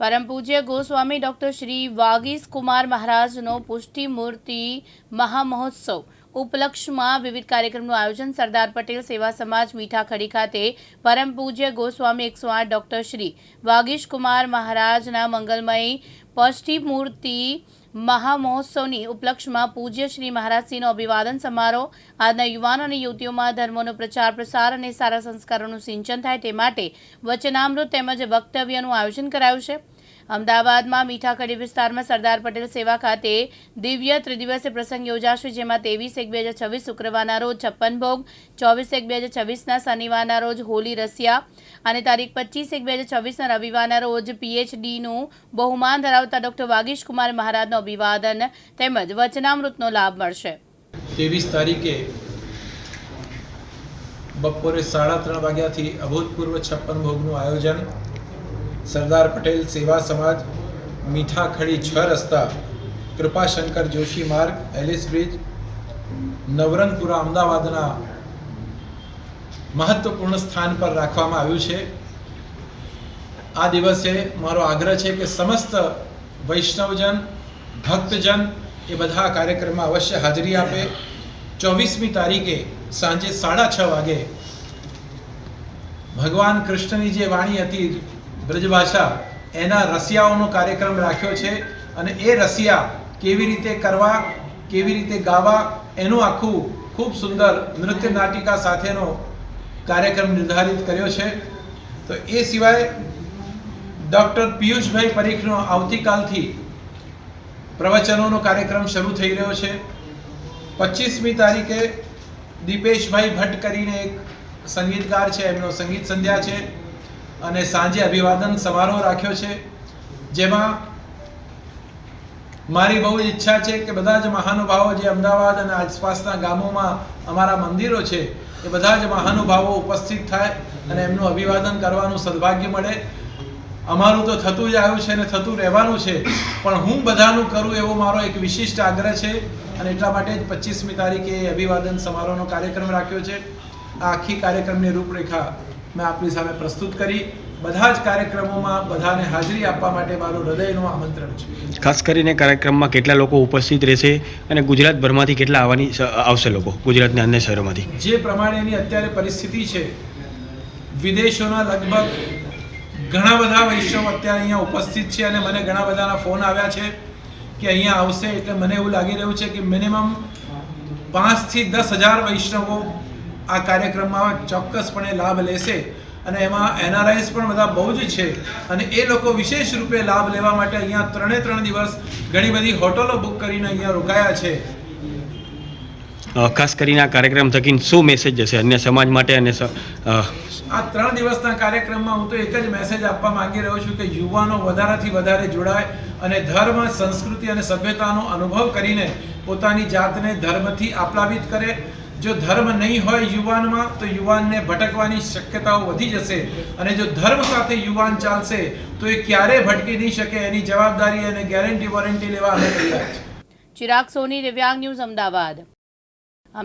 પરમ પૂજ્ય ગોસ્વામી ડૉક્ટર શ્રી વાગીસ કુમાર મહારાજનો પુષ્ટિ મૂર્તિ મહામહોત્સવ. ઉપલક્ષમાં વિવિધ કાર્યક્રમનું આયોજન સરદાર પટેલ સેવા સમાજ મીઠાખડી ખાતે, પરમ પૂજ્ય ગોસ્વામી એકસો આઠ ડોક્ટર શ્રી વાગીશ કુમાર મહારાજના મંગલમય પષ્ટિમૂર્તિ મહામહોત્સવની ઉપલક્ષમાં પૂજ્ય શ્રી મહારાજશ્રીનો અભિવાદન સમારોહ, આજના યુવાનો અને યુવતીઓમાં ધર્મનો પ્રચાર પ્રસાર અને સારા સંસ્કારોનું સિંચન થાય તે માટે વચનામૃત તેમજ વક્તવ્યનું આયોજન કરાયું છે. અમદાવાદમાં મીઠાકડી વિસ્તારમાં સરદાર પટેલ સેવા ખાતે દિવ્ય ત્રિદિવસીય પ્રસંગ યોજાશે, જેમાં ત્રેવીસ એક બે હજાર છવ્વીસ શુક્રવારના રોજ છપ્પન ભોગ, ચોવીસ એક બે હજાર છવ્વીસના શનિવારના રોજ હોલી રસિયા અને તારીખ પચીસ એક બે હજાર છવ્વીસના રવિવારના રોજ પીએચડીનું બહુમાન ધરાવતા ડોક્ટર વાગીશ કુમાર મહારાજનું અભિવાદન તેમજ વચનામૃતનો લાભ મળશે. ત્રેવીસ તારીખે બપોરે સાડા ત્રણ વાગ્યાથી અભૂતપૂર્વ છપ્પન ભોગનું આયોજન સરદાર પટેલ સેવા સમાજ મીઠા ખડી છ રસ્તા, કૃપાશંકર જોશી માર્ગ, એલિસ બ્રિજ, નવરંગપુરા અમદાવાદના મહત્વપૂર્ણ સ્થાન પર રાખવામાં આવ્યું છે. આ દિવસે મારો આગ્રહ છે કે સમસ્ત વૈષ્ણવજન, ભક્તજન એ બધા કાર્યક્રમમાં અવશ્ય હાજરી આપે. ચોવીસમી તારીખે સાંજે સાડા છ વાગે ભગવાન કૃષ્ણની જે વાણી હતી બ્રજભાષા એના રસિયાઓનો કાર્યક્રમ રાખ્યો છે અને એ રસિયા કેવી રીતે કરવા, કેવી રીતે ગાવા, એનું આખું ખૂબ સુંદર નૃત્ય નાટિકા સાથેનો કાર્યક્રમ નિર્ધારિત કર્યો છે. તો એ સિવાય ડૉક્ટર પિયુષભાઈ પરીખનો આવતીકાલથી પ્રવચનોનો કાર્યક્રમ શરૂ થઈ રહ્યો છે. પચીસમી તારીખે દીપેશભાઈ ભટ્ટ કરીને એક સંગીતકાર છે, એમનો સંગીત સંધ્યા છે. અને સાંજે અભિવાદન સમારોહ રાખ્યો છે, જેમાં મારી બહુ જ ઈચ્છા છે કે બધા જ મહાનુભાવો જે અમદાવાદ અને આસપાસના ગામોમાં અમારા મંદિરો છે, એ બધા જ મહાનુભાવો ઉપસ્થિત થાય અને એમનું અભિવાદન કરવાનું સદભાગ્ય મળે. અમારું તો થતું જ આવ્યું છે અને થતું રહેવાનું છે, પણ હું બધાનું કરું એવો મારો એક વિશિષ્ટ આગ્રહ છે અને એટલા માટે જ પચીસમી તારીખે અભિવાદન સમારોહનો કાર્યક્રમ રાખ્યો છે. આ આખી કાર્યક્રમની રૂપરેખા મેં આપની સામે પ્રસ્તુત કરી. બધા જ કાર્યક્રમોમાં બધાને હાજરી આપવા માટે મારું હૃદયનું આમંત્રણ છે. ખાસ કરીને કાર્યક્રમમાં કેટલા લોકો ઉપસ્થિત રહેશે અને ગુજરાતભરમાંથી કેટલા આવવાની આવશે લોકો ગુજરાતના અન્ય શહેરોમાંથી? જે પ્રમાણેની અત્યારે પરિસ્થિતિ છે વિદેશોના લગભગ ઘણા બધા વૈષ્ણવ અત્યારે અહીંયા ઉપસ્થિત છે અને મને ઘણા બધાના ફોન આવ્યા છે કે અહીંયા આવશે. એટલે મને એવું લાગી રહ્યું છે કે મિનિમમ પાંચથી દસ હજાર વૈષ્ણવો આ કાર્યક્રમમાં ચોક્કસપણે લાભ લેશે અને એમાં એનઆરઆઈસ પણ બધા બહુ જ છે. અને એ લોકો વિશેષ રૂપે લાભ લેવા માટે અહીંયા ત્રણે ત્રણ દિવસ ઘણી બધી હોટલો બુક કરીને અહીંયા રોકાયા છે. ખાસ કરીને આ કાર્યક્રમ થકી શું મેસેજ જશે અન્ય સમાજ માટે અને આ ત્રણ દિવસના કાર્યક્રમમાં હું તો એક જ મેસેજ આપવા માંગી રહ્યો છું કે યુવાનો વધારેથી વધારે જોડાય અને ધર્મ સંસ્કૃતિ અને સભ્યતાનો અનુભવ કરીને પોતાની જાતને ધર્મથી આપલાવિત કરે જો ધર્મ નહીં હોય યુવાનમાં, તો યુવાનને ભટકવાની શક્યતાઓ વધી જશે. અને જો ધર્મ સાથે યુવાન ચાલશે, તો એ ક્યારે ભટકી નહીં શકે. એની જવાબદારી અને ગેરંટી વોરંટી લેવા અમે તૈયાર છે ચિરાગ સોની, દિવ્યાંગ ન્યૂઝ અમદાવાદ.